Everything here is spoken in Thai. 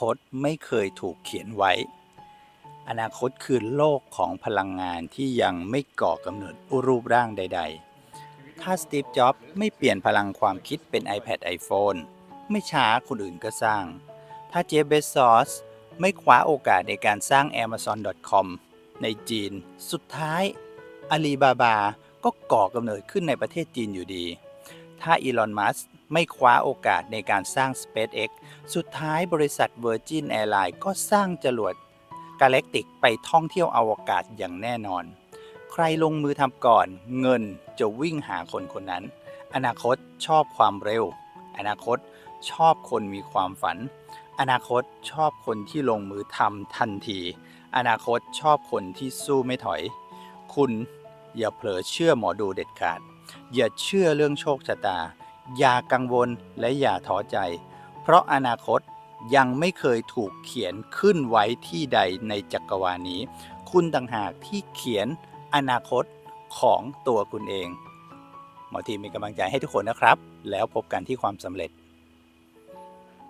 คตไม่เคยถูกเขียนไว้ อนาคตคือโลกของพลังงานที่ยังไม่ก่อกำเนิดรูปร่างใด ๆ ถ้าสตีฟ จ็อบส์ไม่เปลี่ยนพลังความคิดเป็น iPad iPhone ไม่ช้าคนอื่นก็สร้าง ถ้าเจฟเบซอสไม่คว้าโอกาสในการสร้าง Amazon.com ในจีน สุดท้ายอาลีบาบาก็ก่อกำเนิดขึ้นในประเทศจีนอยู่ดี ถ้าอีลอน มัส ไม่คว้าโอกาสในการสร้าง SpaceX สุดท้ายบริษัท Virgin Airlines ก็สร้างจรวดกาแล็กติกไปท่องเที่ยวอวกาศอย่างแน่นอน ใครลงมือทำก่อน เงินจะวิ่งหาคนคนนั้น อนาคตชอบความเร็ว อนาคตชอบคนมีความฝัน อนาคตชอบคนที่ลงมือทำทันที อนาคตชอบคนที่สู้ไม่ถอย คุณอย่าเผลอเชื่อหมอดูเด็ดขาด อย่าเชื่อเรื่องโชคชะตา อย่ากังวลและอย่าท้อใจ เพราะอนาคตยังไม่เคยถูกเขียนขึ้นไว้ที่ใดในจักรวาลนี้ คุณต่างหากที่เขียนอนาคตของตัวคุณเอง หมอทีมมีกำลังใจให้ทุกคนนะครับ แล้วพบกันที่ความสำเร็จ